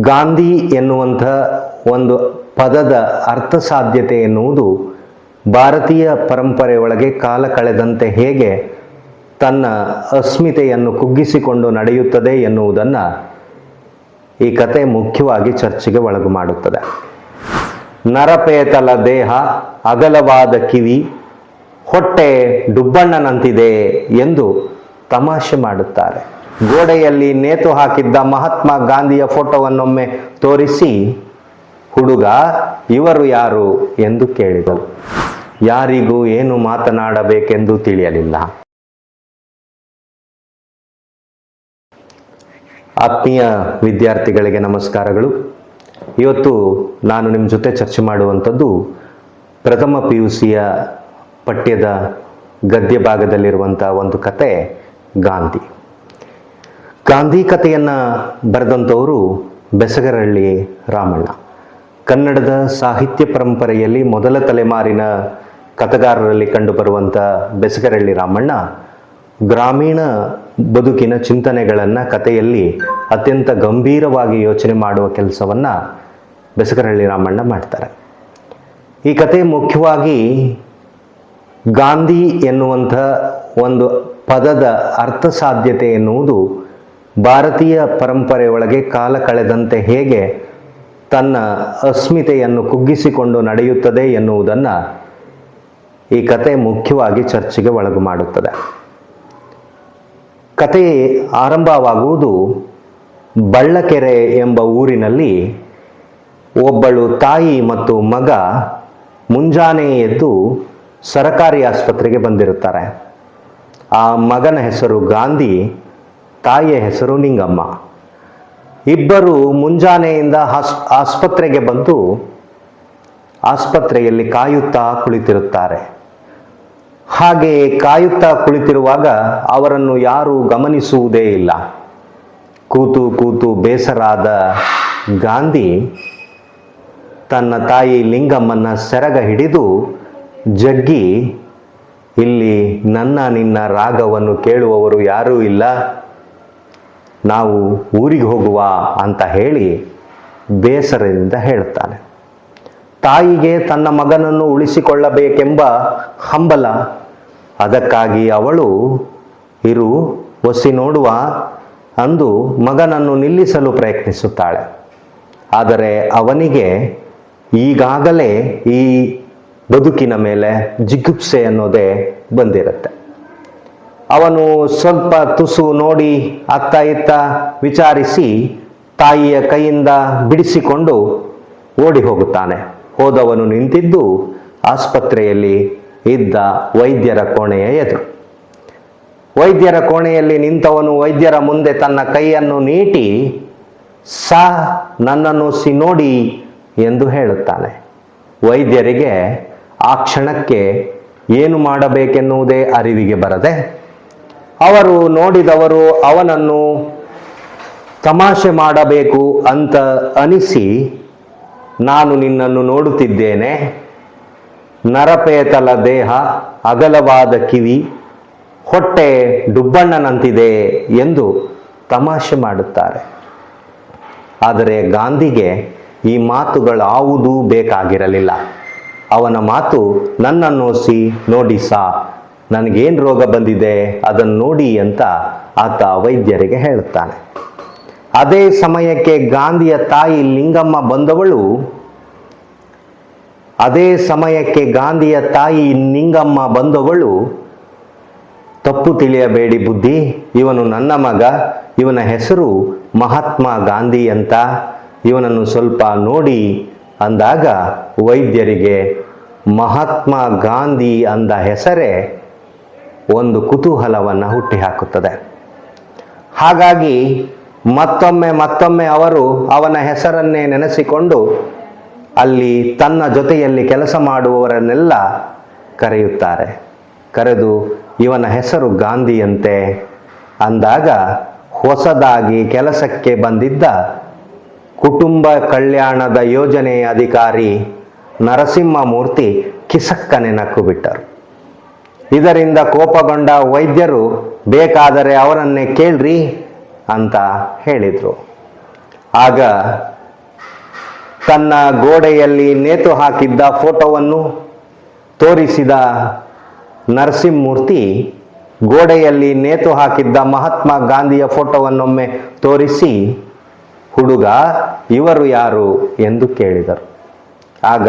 ಗಾಂಧಿ ಎನ್ನುವಂಥ ಒಂದು ಪದದ ಅರ್ಥ ಸಾಧ್ಯತೆ ಎನ್ನುವುದು ಭಾರತೀಯ ಪರಂಪರೆ ಒಳಗೆ ಕಾಲ ಕಳೆದಂತೆ ಹೇಗೆ ತನ್ನ ಅಸ್ಮಿತೆಯನ್ನು ಕುಗ್ಗಿಸಿಕೊಂಡು ನಡೆಯುತ್ತದೆ ಎನ್ನುವುದನ್ನು ಈ ಕತೆ ಮುಖ್ಯವಾಗಿ ಚರ್ಚೆಗೆ ಒಳಗು ಮಾಡುತ್ತದೆ. ನರಪೇತಲ ದೇಹ, ಅಗಲವಾದ ಕಿವಿ, ಹೊಟ್ಟೆ ಡುಬ್ಬಣ್ಣನಂತಿದೆ ಎಂದು ತಮಾಷೆ ಮಾಡುತ್ತಾರೆ. ಗೋಡೆಯಲ್ಲಿ ನೇತು ಹಾಕಿದ್ದ ಮಹಾತ್ಮ ಗಾಂಧಿಯ ಫೋಟೋವನ್ನೊಮ್ಮೆ ತೋರಿಸಿ, ಹುಡುಗ, ಇವರು ಯಾರು? ಎಂದು ಕೇಳಿದರು. ಯಾರಿಗೂ ಏನು ಮಾತನಾಡಬೇಕೆಂದು ತಿಳಿಯಲಿಲ್ಲ. ಆತ್ಮೀಯ ವಿದ್ಯಾರ್ಥಿಗಳಿಗೆ ನಮಸ್ಕಾರಗಳು. ಇವತ್ತು ನಾನು ನಿಮ್ಮ ಜೊತೆ ಚರ್ಚೆ ಮಾಡುವಂಥದ್ದು ಪ್ರಥಮ ಪಿ ಯು ಸಿಯ ಪಠ್ಯದ ಗದ್ಯ ಭಾಗದಲ್ಲಿರುವಂಥ ಒಂದು ಕತೆ, ಗಾಂಧಿ. ಗಾಂಧಿ ಕಥೆಯನ್ನು ಬರೆದಂಥವರು ಬೆಸಗರಹಳ್ಳಿ ರಾಮಣ್ಣ. ಕನ್ನಡದ ಸಾಹಿತ್ಯ ಪರಂಪರೆಯಲ್ಲಿ ಮೊದಲ ತಲೆಮಾರಿನ ಕಥೆಗಾರರಲ್ಲಿ ಕಂಡುಬರುವಂಥ ಬೆಸಗರಹಳ್ಳಿ ರಾಮಣ್ಣ ಗ್ರಾಮೀಣ ಬದುಕಿನ ಚಿಂತನೆಗಳನ್ನು ಕಥೆಯಲ್ಲಿ ಅತ್ಯಂತ ಗಂಭೀರವಾಗಿ ಯೋಚನೆ ಮಾಡುವ ಕೆಲಸವನ್ನು ಬೆಸಗರಹಳ್ಳಿ ರಾಮಣ್ಣ ಮಾಡ್ತಾರೆ. ಈ ಕತೆ ಮುಖ್ಯವಾಗಿ ಗಾಂಧಿ ಎನ್ನುವಂಥ ಒಂದು ಪದದ ಅರ್ಥ ಸಾಧ್ಯತೆ ಎನ್ನುವುದು ಭಾರತೀಯ ಪರಂಪರೆ ಒಳಗೆ ಕಾಲ ಕಳೆದಂತೆ ಹೇಗೆ ತನ್ನ ಅಸ್ಮಿತೆಯನ್ನು ಕುಗ್ಗಿಸಿಕೊಂಡು ನಡೆಯುತ್ತದೆ ಎನ್ನುವುದನ್ನು ಈ ಕತೆ ಮುಖ್ಯವಾಗಿ ಚರ್ಚೆಗೆ ಒಳಗು ಮಾಡುತ್ತದೆ. ಕತೆ ಆರಂಭವಾಗುವುದು ಬಳ್ಳಕೆರೆ ಎಂಬ ಊರಿನಲ್ಲಿ ಒಬ್ಬಳು ತಾಯಿ ಮತ್ತು ಮಗ ಮುಂಜಾನೆ ಎದ್ದು ಸರಕಾರಿ ಆಸ್ಪತ್ರೆಗೆ ಬಂದಿರುತ್ತಾರೆ. ಆ ಮಗನ ಹೆಸರು ಗಾಂಧಿ. ತಾಯಿಯ ಹೆಸರು ನಿಂಗಮ್ಮ. ಇಬ್ಬರು ಮುಂಜಾನೆಯಿಂದ ಹಾಸ್, ಆಸ್ಪತ್ರೆಗೆ ಬಂದು ಆಸ್ಪತ್ರೆಯಲ್ಲಿ ಕಾಯುತ್ತಾ ಕುಳಿತಿರುತ್ತಾರೆ. ಹಾಗೆ ಕಾಯುತ್ತಾ ಕುಳಿತಿರುವಾಗ ಅವರನ್ನು ಯಾರೂ ಗಮನಿಸುವುದೇ ಇಲ್ಲ. ಕೂತು ಕೂತು ಬೇಸರಾದ ಗಾಂಧಿ ತನ್ನ ತಾಯಿ ಲಿಂಗಮ್ಮನ ಸೆರಗ ಹಿಡಿದು ಜಗ್ಗಿ, ಇಲ್ಲಿ ನನ್ನ ನಿನ್ನ ರಾಗವನ್ನು ಕೇಳುವವರು ಯಾರೂ ಇಲ್ಲ. ನಾವು ಊರಿಗೆ ಹೋಗುವ ಅಂತ ಹೇಳಿ ಬೇಸರದಿಂದ ಹೇಳ್ತಾನೆ ತಾಯಿಗೆ ತನ್ನ ಮಗನನ್ನು ಉಳಿಸಿಕೊಳ್ಳಬೇಕೆಂಬ ಹಂಬಲ, ಅದಕ್ಕಾಗಿ ಅವಳು, ಇರು, ಒಸಿ ನೋಡುವ ಅಂದು ಮಗನನ್ನು ನಿಲ್ಲಿಸಲು ಪ್ರಯತ್ನಿಸುತ್ತಾಳೆ. ಆದರೆ ಅವನಿಗೆ ಈಗಾಗಲೇ ಈ ಬದುಕಿನ ಮೇಲೆ ಜಿಗುಪ್ಸೆ ಅನ್ನೋದೇ ಬಂದಿರುತ್ತೆ. ಅವನು ಸ್ವಲ್ಪ ತುಸು ನೋಡಿ ಅತ್ತ ಇತ್ತ ವಿಚಾರಿಸಿ ತಾಯಿಯ ಕೈಯಿಂದ ಬಿಡಿಸಿಕೊಂಡು ಓಡಿ ಹೋಗುತ್ತಾನೆ. ಹೋದವನು ನಿಂತಿದ್ದು ಆಸ್ಪತ್ರೆಯಲ್ಲಿ ಇದ್ದ ವೈದ್ಯರ ಕೋಣೆಯ ಎದುರು. ವೈದ್ಯರ ಕೋಣೆಯಲ್ಲಿ ನಿಂತವನು ವೈದ್ಯರ ಮುಂದೆ ತನ್ನ ಕೈಯನ್ನು ನೀಟಿ, ಸಾ, ನನ್ನನ್ನು ಸಿ ನೋಡಿ ಎಂದು ಹೇಳುತ್ತಾನೆ. ವೈದ್ಯರಿಗೆ ಆ ಕ್ಷಣಕ್ಕೆ ಏನು ಮಾಡಬೇಕೆನ್ನುವುದೇ ಅರಿವಿಗೆ ಬರದೆ ಅವರು ನೋಡಿದವರು ಅವನನ್ನು ತಮಾಷೆ ಮಾಡಬೇಕು ಅಂತ ಅನಿಸಿ, ನಾನು ನಿನ್ನನ್ನು ನೋಡುತ್ತಿದ್ದೇನೆ. ನರಪೇತಲ ದೇಹ, ಅಗಲವಾದ ಕಿವಿ, ಹೊಟ್ಟೆ ಡುಬ್ಬಣ್ಣನಂತಿದೆ ಎಂದು ತಮಾಷೆ ಮಾಡುತ್ತಾರೆ. ಆದರೆ ಗಾಂಧಿಗೆ ಈ ಮಾತುಗಳಾವುದೂ ಬೇಕಾಗಿರಲಿಲ್ಲ. ಅವನ ಮಾತು ನನ್ನನ್ನೋಸಿ, ನೋಡಿ ಸಾ ನನಗೇನು ರೋಗ ಬಂದಿದೆ? ಅದನ್ನು ನೋಡಿ ಅಂತ ಆತ ವೈದ್ಯರಿಗೆ ಹೇಳುತ್ತಾನೆ. ಅದೇ ಸಮಯಕ್ಕೆ ಗಾಂಧಿಯ ತಾಯಿ ಲಿಂಗಮ್ಮ ಬಂದವಳು. ಅದೇ ಸಮಯಕ್ಕೆ ಗಾಂಧಿಯ ತಾಯಿ ನಿಂಗಮ್ಮ ಬಂದವಳು. ತಪ್ಪು ತಿಳಿಯಬೇಡಿ ಬುದ್ಧಿ. ಇವನು ನನ್ನ ಮಗ. ಇವನ ಹೆಸರು ಮಹಾತ್ಮ ಗಾಂಧಿ ಅಂತ ಇವನನ್ನು ಸ್ವಲ್ಪ ನೋಡಿ ಅಂದಾಗ ವೈದ್ಯರಿಗೆ ಮಹಾತ್ಮ ಗಾಂಧಿ ಅಂದ ಹೆಸರೇ ಒಂದು ಕುತೂಹಲವನ್ನು ಹುಟ್ಟಿಹಾಕುತ್ತದೆ ಹಾಗಾಗಿ ಮತ್ತೊಮ್ಮೆ ಮತ್ತೊಮ್ಮೆ ಅವರು ಅವನ ಹೆಸರನ್ನೇ ನೆನೆಸಿಕೊಂಡು ಅಲ್ಲಿ ತನ್ನ ಜೊತೆಯಲ್ಲಿ ಕೆಲಸ ಮಾಡುವವರನ್ನೆಲ್ಲ ಕರೆಯುತ್ತಾರೆ. ಕರೆದು ಇವನ ಹೆಸರು ಗಾಂಧಿಯಂತೆ ಅಂದಾಗ ಹೊಸದಾಗಿ ಕೆಲಸಕ್ಕೆ ಬಂದಿದ್ದ ಕುಟುಂಬ ಕಲ್ಯಾಣದ ಯೋಜನೆಯ ಅಧಿಕಾರಿ ನರಸಿಂಹಮೂರ್ತಿ ಕಿಸಕ್ಕನೆ ನಕ್ಕು ಬಿಟ್ಟರು. ಇದರಿಂದ ಕೋಪಗೊಂಡ ವೈದ್ಯರು ಬೇಕಾದರೆ ಅವರನ್ನೇ ಕೇಳ್ರಿ ಅಂತ ಹೇಳಿದರು. ಆಗ ತನ್ನ ಗೋಡೆಯಲ್ಲಿ ನೇತು ಹಾಕಿದ್ದ ಫೋಟೋವನ್ನು ತೋರಿಸಿದ ನರಸಿಂಹಮೂರ್ತಿ ಗೋಡೆಯಲ್ಲಿ ನೇತು ಹಾಕಿದ್ದ ಮಹಾತ್ಮ ಗಾಂಧಿಯ ಫೋಟೋವನ್ನೊಮ್ಮೆ ತೋರಿಸಿ, ಹುಡುಗ, ಇವರು ಯಾರು? ಎಂದು ಕೇಳಿದರು. ಆಗ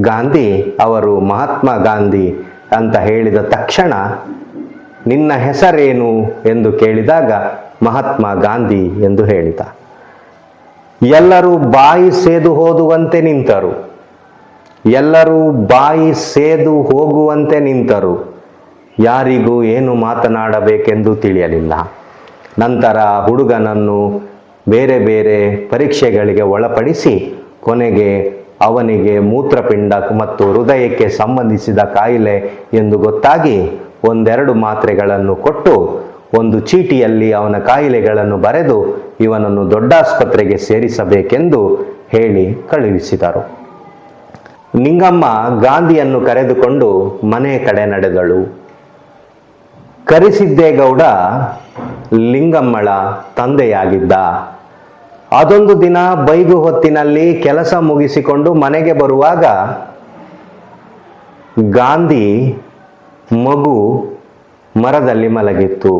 ಗಾಂಧಿ, ಅವರು ಮಹಾತ್ಮ ಗಾಂಧಿ ಅಂತ ಹೇಳಿದ ತಕ್ಷಣ, ನಿನ್ನ ಹೆಸರೇನು? ಎಂದು ಕೇಳಿದಾಗ ಮಹಾತ್ಮ ಗಾಂಧಿ ಎಂದು ಹೇಳಿದ. ಎಲ್ಲರೂ ಬಾಯಿ ಸೇದು ಹೋದುವಂತೆ ನಿಂತರು. ಎಲ್ಲರೂ ಬಾಯಿ ಸೇದು ಹೋಗುವಂತೆ ನಿಂತರು. ಯಾರಿಗೂ ಏನು ಮಾತನಾಡಬೇಕೆಂದು ತಿಳಿಯಲಿಲ್ಲ. ನಂತರ ಹುಡುಗನನ್ನು ಬೇರೆ ಬೇರೆ ಪರೀಕ್ಷೆಗಳಿಗೆ ಒಳಪಡಿಸಿ ಕೊನೆಗೆ ಅವನಿಗೆ ಮೂತ್ರಪಿಂಡ ಮತ್ತು ಹೃದಯಕ್ಕೆ ಸಂಬಂಧಿಸಿದ ಕಾಯಿಲೆ ಎಂದು ಗೊತ್ತಾಗಿ ಒಂದೆರಡು ಮಾತ್ರೆಗಳನ್ನು ಕೊಟ್ಟು ಒಂದು ಚೀಟಿಯಲ್ಲಿ ಅವನ ಕಾಯಿಲೆಗಳನ್ನು ಬರೆದು ಇವನನ್ನು ದೊಡ್ಡ ಆಸ್ಪತ್ರೆಗೆ ಸೇರಿಸಬೇಕೆಂದು ಹೇಳಿ ಕಳುಹಿಸಿದರು. ನಿಂಗಮ್ಮ ಗಾಂಧಿಯನ್ನು ಕರೆದುಕೊಂಡು ಮನೆ ಕಡೆ ನಡೆದಳು. ಕರಿಸಿದ್ದೇಗೌಡ ಲಿಂಗಮ್ಮಳ ತಂದೆಯಾಗಿದ್ದ ಅದೊಂದು ದಿನ ಬೈಗು ಹೊತ್ತಿನಲ್ಲಿ ಕೆಲಸ ಮುಗಿಸಿಕೊಂಡು ಮನೆಗೆ ಬರುವಾಗ ಗಾಂಧಿ ಮಗು ಮರದಲ್ಲಿ ಮಲಗಿತ್ತು.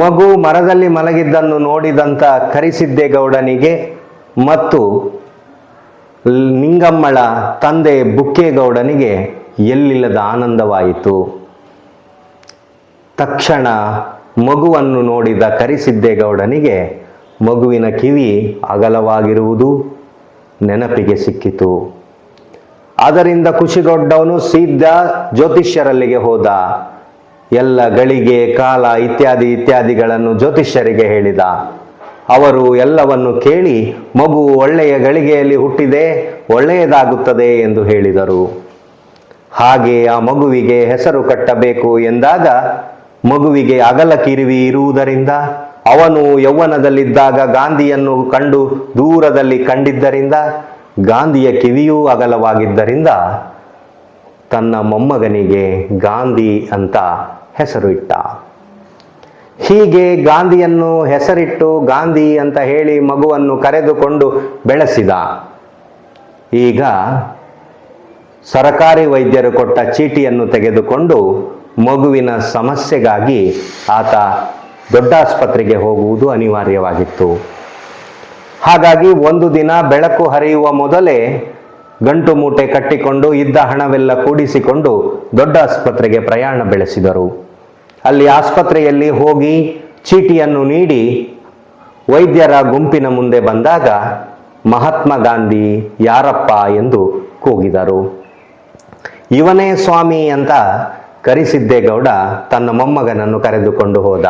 ಮಗು ಮರದಲ್ಲಿ ಮಲಗಿದ್ದನ್ನು ನೋಡಿದಂತ ಕರಿಸಿದ್ದೇಗೌಡನಿಗೆ ಮತ್ತು ನಿಂಗಮ್ಮಳ ತಂದೆ ಬುಕ್ಕೇಗೌಡನಿಗೆ ಎಲ್ಲಿಲ್ಲದ ಆನಂದವಾಯಿತು. ತಕ್ಷಣ ಮಗುವನ್ನು ನೋಡಿದ ಕರಿಸಿದ್ದೇಗೌಡನಿಗೆ ಮಗುವಿನ ಕಿವಿ ಅಗಲವಾಗಿರುವುದು ನೆನಪಿಗೆ ಸಿಕ್ಕಿತು. ಅದರಿಂದ ಖುಷಿಗೊಂಡವನು ಸೀದಾ ಜ್ಯೋತಿಷ್ಯರಲ್ಲಿಗೆ ಹೋದ. ಎಲ್ಲ ಗಳಿಗೆ, ಕಾಲ ಇತ್ಯಾದಿ ಇತ್ಯಾದಿಗಳನ್ನು ಜ್ಯೋತಿಷ್ಯರಿಗೆ ಹೇಳಿದ. ಅವರು ಎಲ್ಲವನ್ನು ಕೇಳಿ, ಮಗು ಒಳ್ಳೆಯ ಗಳಿಗೆಯಲ್ಲಿ ಹುಟ್ಟಿದೆ, ಒಳ್ಳೆಯದಾಗುತ್ತದೆ ಎಂದು ಹೇಳಿದರು. ಹಾಗೆ ಆ ಮಗುವಿಗೆ ಹೆಸರು ಕಟ್ಟಬೇಕು ಎಂದಾಗ ಮಗುವಿಗೆ ಅಗಲ ಕಿರಿವಿ ಇರುವುದರಿಂದ ಅವನು ಯೌವನದಲ್ಲಿದ್ದಾಗ ಗಾಂಧಿಯನ್ನು ಕಂಡು ದೂರದಲ್ಲಿ ಕಂಡಿದ್ದರಿಂದ, ಗಾಂಧಿಯ ಕಿವಿಯೂ ಅಗಲವಾಗಿದ್ದರಿಂದ ತನ್ನ ಮೊಮ್ಮಗನಿಗೆ ಗಾಂಧಿ ಅಂತ ಹೆಸರು ಇಟ್ಟ ಹೀಗೆ ಗಾಂಧಿಯನ್ನು ಹೆಸರಿಟ್ಟು ಗಾಂಧಿ ಅಂತ ಹೇಳಿ ಮಗುವನ್ನು ಕರೆದುಕೊಂಡು ಬೆಳೆಸಿದ. ಈಗ ಸರಕಾರಿ ವೈದ್ಯರು ಕೊಟ್ಟ ಚೀಟಿಯನ್ನು ತೆಗೆದುಕೊಂಡು ಮಗುವಿನ ಸಮಸ್ಯೆಗಾಗಿ ಆತ ದೊಡ್ಡ ಆಸ್ಪತ್ರೆಗೆ ಹೋಗುವುದು ಅನಿವಾರ್ಯವಾಗಿತ್ತು. ಹಾಗಾಗಿ ಒಂದು ದಿನ ಬೆಳಕು ಹರಿಯುವ ಮೊದಲೇ ಗಂಟು ಮೂಟೆ ಕಟ್ಟಿಕೊಂಡು ಇದ್ದ ಹಣವೆಲ್ಲ ಕೂಡಿಸಿಕೊಂಡು ದೊಡ್ಡ ಆಸ್ಪತ್ರೆಗೆ ಪ್ರಯಾಣ ಬೆಳೆಸಿದರು. ಅಲ್ಲಿ ಆಸ್ಪತ್ರೆಯಲ್ಲಿ ಹೋಗಿ ಚೀಟಿಯನ್ನು ನೀಡಿ ವೈದ್ಯರ ಗುಂಪಿನ ಮುಂದೆ ಬಂದಾಗ ಮಹಾತ್ಮ ಗಾಂಧಿ ಯಾರಪ್ಪ ಎಂದು ಕೂಗಿದರು. ಇವನೇ ಸ್ವಾಮಿ ಅಂತ ಕರಿಸಿದ್ದೇಗೌಡ ತನ್ನ ಮೊಮ್ಮಗನನ್ನು ಕರೆದುಕೊಂಡು ಹೋದ.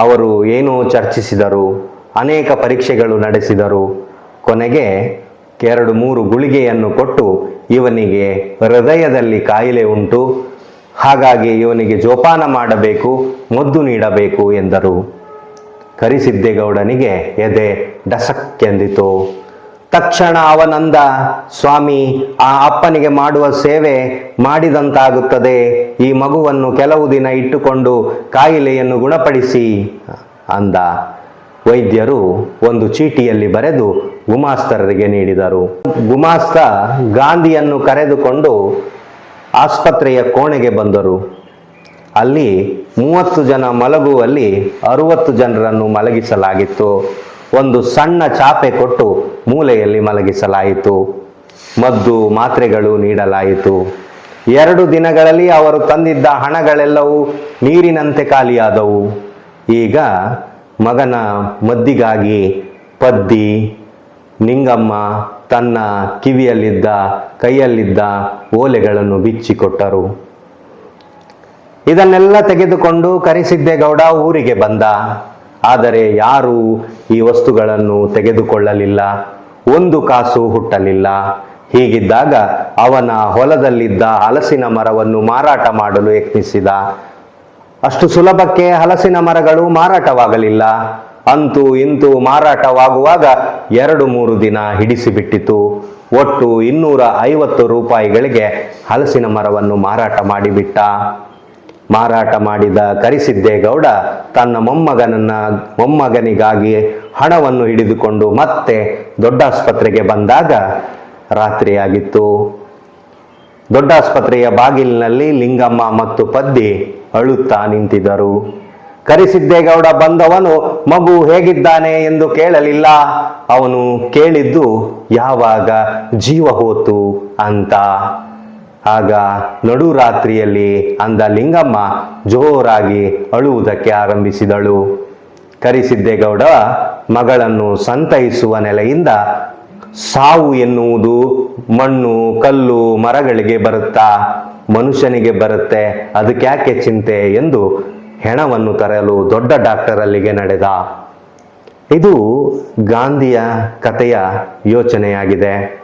ಅವರು ಏನು ಚರ್ಚಿಸಿದರು? ಅನೇಕ ಪರೀಕ್ಷೆಗಳು ನಡೆಸಿದರು. ಕೊನೆಗೆ ಎರಡು ಮೂರು ಗುಳಿಗೆಯನ್ನು ಕೊಟ್ಟು ಇವನಿಗೆ ಹೃದಯದಲ್ಲಿ ಕಾಯಿಲೆ ಉಂಟು. ಹಾಗಾಗಿ ಇವನಿಗೆ ಜೋಪಾನ ಮಾಡಬೇಕು, ಮದ್ದು ನೀಡಬೇಕು ಎಂದರು. ಕರಿಸಿದ್ದೇಗೌಡನಿಗೆ ಎದೆ ಡಸಕ್ಕೆಂದಿತು. ತಕ್ಷಣ ಅವನಂದ, ಸ್ವಾಮಿ, ಆ ಅಪ್ಪನಿಗೆ ಮಾಡುವ ಸೇವೆ ಮಾಡಿದಂತಾಗುತ್ತದೆ. ಈ ಮಗುವನ್ನು ಕೆಲವು ದಿನ ಇಟ್ಟುಕೊಂಡು ಕಾಯಿಲೆಯನ್ನು ಗುಣಪಡಿಸಿ, ಅಂದ. ವೈದ್ಯರು ಒಂದು ಚೀಟಿಯಲ್ಲಿ ಬರೆದು ಗುಮಾಸ್ತರರಿಗೆ ನೀಡಿದರು. ಗುಮಾಸ್ತ ಗಾಂಧಿಯನ್ನು ಕರೆದುಕೊಂಡು ಆಸ್ಪತ್ರೆಯ ಕೋಣೆಗೆ ಬಂದರು. ಅಲ್ಲಿ ಮೂವತ್ತು ಜನ ಮಲಗುವಲ್ಲಿ ಅರುವತ್ತು ಜನರನ್ನು ಮಲಗಿಸಲಾಗಿತ್ತು. ಒಂದು ಸಣ್ಣ ಚಾಪೆ ಕೊಟ್ಟು ಮೂಲೆಯಲ್ಲಿ ಮಲಗಿಸಲಾಯಿತು. ಮದ್ದು ಮಾತ್ರೆಗಳು ನೀಡಲಾಯಿತು. ಎರಡು ದಿನಗಳಲ್ಲಿ ಅವರು ತಂದಿದ್ದ ಹಣಗಳೆಲ್ಲವೂ ನೀರಿನಂತೆ ಖಾಲಿಯಾದವು. ಈಗ ಮಗನ ಮದ್ದಿಗಾಗಿ ಪದ್ದಿ, ನಿಂಗಮ್ಮ ತನ್ನ ಕಿವಿಯಲ್ಲಿದ್ದ, ಕೈಯಲ್ಲಿದ್ದ ಓಲೆಗಳನ್ನು ಬಿಚ್ಚಿಕೊಟ್ಟರು. ಇದನ್ನೆಲ್ಲ ತೆಗೆದುಕೊಂಡು ಕರಿಸಿದ್ದೇಗೌಡ ಊರಿಗೆ ಬಂದ. ಆದರೆ ಯಾರೂ ಈ ವಸ್ತುಗಳನ್ನು ತೆಗೆದುಕೊಳ್ಳಲಿಲ್ಲ, ಒಂದು ಕಾಸು ಹುಟ್ಟಲಿಲ್ಲ. ಹೀಗಿದ್ದಾಗ ಅವನ ಹೊಲದಲ್ಲಿದ್ದ ಹಲಸಿನ ಮರವನ್ನು ಮಾರಾಟ ಮಾಡಲು ಯತ್ನಿಸಿದ. ಅಷ್ಟು ಸುಲಭಕ್ಕೆ ಹಲಸಿನ ಮರಗಳು ಮಾರಾಟವಾಗಲಿಲ್ಲ. ಅಂತೂ ಇಂತೂ ಮಾರಾಟವಾಗುವಾಗ ಎರಡು ಮೂರು ದಿನ ಹಿಡಿಸಿಬಿಟ್ಟಿತು. ಒಟ್ಟು ಇನ್ನೂರ ಐವತ್ತು ರೂಪಾಯಿಗಳಿಗೆ ಹಲಸಿನ ಮರವನ್ನು ಮಾರಾಟ ಮಾಡಿಬಿಟ್ಟ. ಮಾರಾಟ ಮಾಡಿದ ಕರಿಸಿದ್ದೇಗೌಡ ತನ್ನ ಮೊಮ್ಮಗನನ್ನ ಮೊಮ್ಮಗನಿಗಾಗಿ ಹಣವನ್ನು ಹಿಡಿದುಕೊಂಡು ಮತ್ತೆ ದೊಡ್ಡ ಆಸ್ಪತ್ರೆಗೆ ಬಂದಾಗ ರಾತ್ರಿಯಾಗಿತ್ತು. ದೊಡ್ಡ ಆಸ್ಪತ್ರೆಯ ಬಾಗಿಲಿನಲ್ಲಿ ಲಿಂಗಮ್ಮ ಮತ್ತು ಪದ್ದಿ ಅಳುತ್ತಾ ನಿಂತಿದ್ದರು. ಕರಿಸಿದ್ದೇಗೌಡ ಬಂದವನು, ಮಗು ಹೇಗಿದ್ದಾನೆ ಎಂದು ಕೇಳಲಿಲ್ಲ. ಅವನು ಕೇಳಿದ್ದು, ಯಾವಾಗ ಜೀವ ಹೋತು ಅಂತ. ಆಗ ನಡುರಾತ್ರಿಯಲ್ಲಿ ಅಂದ ಲಿಂಗಮ್ಮ ಜೋರಾಗಿ ಅಳುವುದಕ್ಕೆ ಆರಂಭಿಸಿದಳು. ಕರಿಸಿದ್ದೇಗೌಡ ಮಗಳನ್ನು ಸಂತೈಸುವ ನೆಲೆಯಿಂದ ಸಾವು ಎನ್ನುವುದು ಮಣ್ಣು, ಕಲ್ಲು, ಮರಗಳಿಗೆ ಬರುತ್ತಾ? ಮನುಷ್ಯನಿಗೆ ಬರುತ್ತೆ ಅದಕ್ಯಾಕೆ ಚಿಂತೆ ಎಂದು ಹೆಣವನ್ನು ತರಲು ದೊಡ್ಡ ಡಾಕ್ಟರ್ ಅಲ್ಲಿಗೆ ನಡೆದ. ಇದು ಗಾಂಧಿಯ ಕಥೆಯ ಯೋಚನೆಯಾಗಿದೆ.